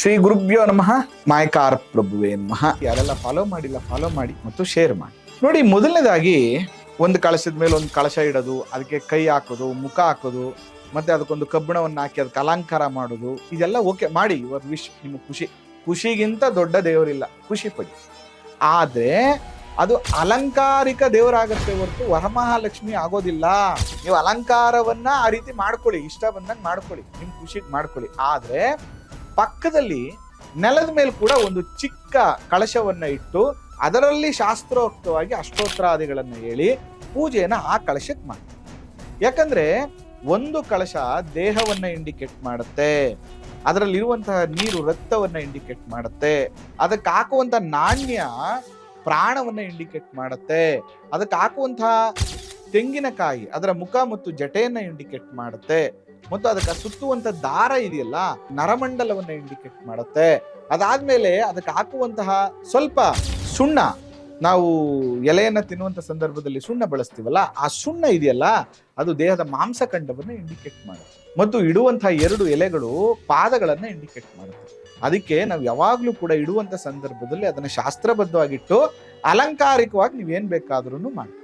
ಶ್ರೀ ಗುರುಭ್ಯೋ ನಮಃ. ಮಾಯಕಾರ ಪ್ರಭುವೇ ನಮಃ. ಯಾರೆಲ್ಲ ಫಾಲೋ ಮಾಡಿಲ್ಲ ಫಾಲೋ ಮಾಡಿ ಮತ್ತು ಶೇರ್ ಮಾಡಿ. ನೋಡಿ, ಮೊದಲನೇದಾಗಿ ಒಂದು ಕಳಶದ ಮೇಲೆ ಒಂದು ಕಳಶ ಇಡೋದು, ಅದಕ್ಕೆ ಕೈ ಹಾಕೋದು, ಮುಖ ಹಾಕೋದು, ಮತ್ತೆ ಅದಕ್ಕೊಂದು ಕಬ್ಬಿಣವನ್ನು ಹಾಕಿ ಅದಕ್ಕೆ ಅಲಂಕಾರ ಮಾಡೋದು, ಇದೆಲ್ಲ ಓಕೆ ಮಾಡಿ. ಇವರ್ ವಿಶ್ ನಿಮಗೆ ಖುಷಿ. ಖುಷಿಗಿಂತ ದೊಡ್ಡ ದೇವರಿಲ್ಲ. ಖುಷಿ ಪಡಿ. ಆದರೆ, ಅದು ಅಲಂಕಾರಿಕ ದೇವರಾಗತ್ತೆ ಹೊರತು ವರಮಹಾಲಕ್ಷ್ಮಿ ಆಗೋದಿಲ್ಲ. ನೀವು ಅಲಂಕಾರವನ್ನ ಆ ರೀತಿ ಮಾಡ್ಕೊಳ್ಳಿ. ಇಷ್ಟ ಬಂದಂಗೆ ಮಾಡ್ಕೊಳ್ಳಿ. ನಿಮ್ ಖುಷಿಗೆ ಮಾಡ್ಕೊಳ್ಳಿ. ಆದ್ರೆ ಪಕ್ಕದಲ್ಲಿ ನೆಲದ ಮೇಲೆ ಕೂಡ ಒಂದು ಚಿಕ್ಕ ಕಳಶವನ್ನ ಇಟ್ಟು ಅದರಲ್ಲಿ ಶಾಸ್ತ್ರೋಕ್ತವಾಗಿ ಅಷ್ಟೋತ್ತರಾದಿಗಳನ್ನ ಹೇಳಿ ಪೂಜೆಯನ್ನ ಆ ಕಳಶಕ್ಕೆ ಮಾಡ್ತಾರೆ. ಯಾಕಂದ್ರೆ ಒಂದು ಕಳಶ ದೇಹವನ್ನ ಇಂಡಿಕೇಟ್ ಮಾಡುತ್ತೆ, ಅದರಲ್ಲಿರುವಂತಹ ನೀರು ರಕ್ತವನ್ನ ಇಂಡಿಕೇಟ್ ಮಾಡುತ್ತೆ, ಅದಕ್ಕೆ ಹಾಕುವಂತ ನಾಣ್ಯ ಪ್ರಾಣವನ್ನ ಇಂಡಿಕೇಟ್ ಮಾಡುತ್ತೆ, ಅದಕ್ಕೆ ಹಾಕುವಂತಹ ತೆಂಗಿನಕಾಯಿ ಅದರ ಮುಖ ಮತ್ತು ಜಟೆಯನ್ನ ಇಂಡಿಕೇಟ್ ಮಾಡುತ್ತೆ. ಮತ್ತು ಅದಕ್ಕೆ ಸುತ್ತುವಂತ ದಾರ ಇದೆಯಲ್ಲ, ನರಮಂಡಲವನ್ನು ಇಂಡಿಕೇಟ್ ಮಾಡುತ್ತೆ. ಅದಾದ್ಮೇಲೆ ಅದಕ್ಕೆ ಹಾಕುವಂತಹ ಸ್ವಲ್ಪ ಸುಣ್ಣ, ನಾವು ಎಲೆಯನ್ನ ತಿನ್ನುವಂತ ಸಂದರ್ಭದಲ್ಲಿ ಸುಣ್ಣ ಬಳಸ್ತೀವಲ್ಲ, ಆ ಸುಣ್ಣ ಇದೆಯಲ್ಲ, ಅದು ದೇಹದ ಮಾಂಸಖಂಡವನ್ನ ಇಂಡಿಕೇಟ್ ಮಾಡುತ್ತೆ. ಮತ್ತು ಇಡುವಂತಹ ಎರಡು ಎಲೆಗಳು ಪಾದಗಳನ್ನು ಇಂಡಿಕೇಟ್ ಮಾಡುತ್ತೆ. ಅದಕ್ಕೆ ನಾವು ಯಾವಾಗಲೂ ಕೂಡ ಇಡುವಂತ ಸಂದರ್ಭದಲ್ಲಿ ಅದನ್ನು ಶಾಸ್ತ್ರಬದ್ಧವಾಗಿಟ್ಟು ಅಲಂಕಾರಿಕವಾಗಿ ನೀವೇನ್ ಬೇಕಾದ್ರೂ ಮಾಡಿ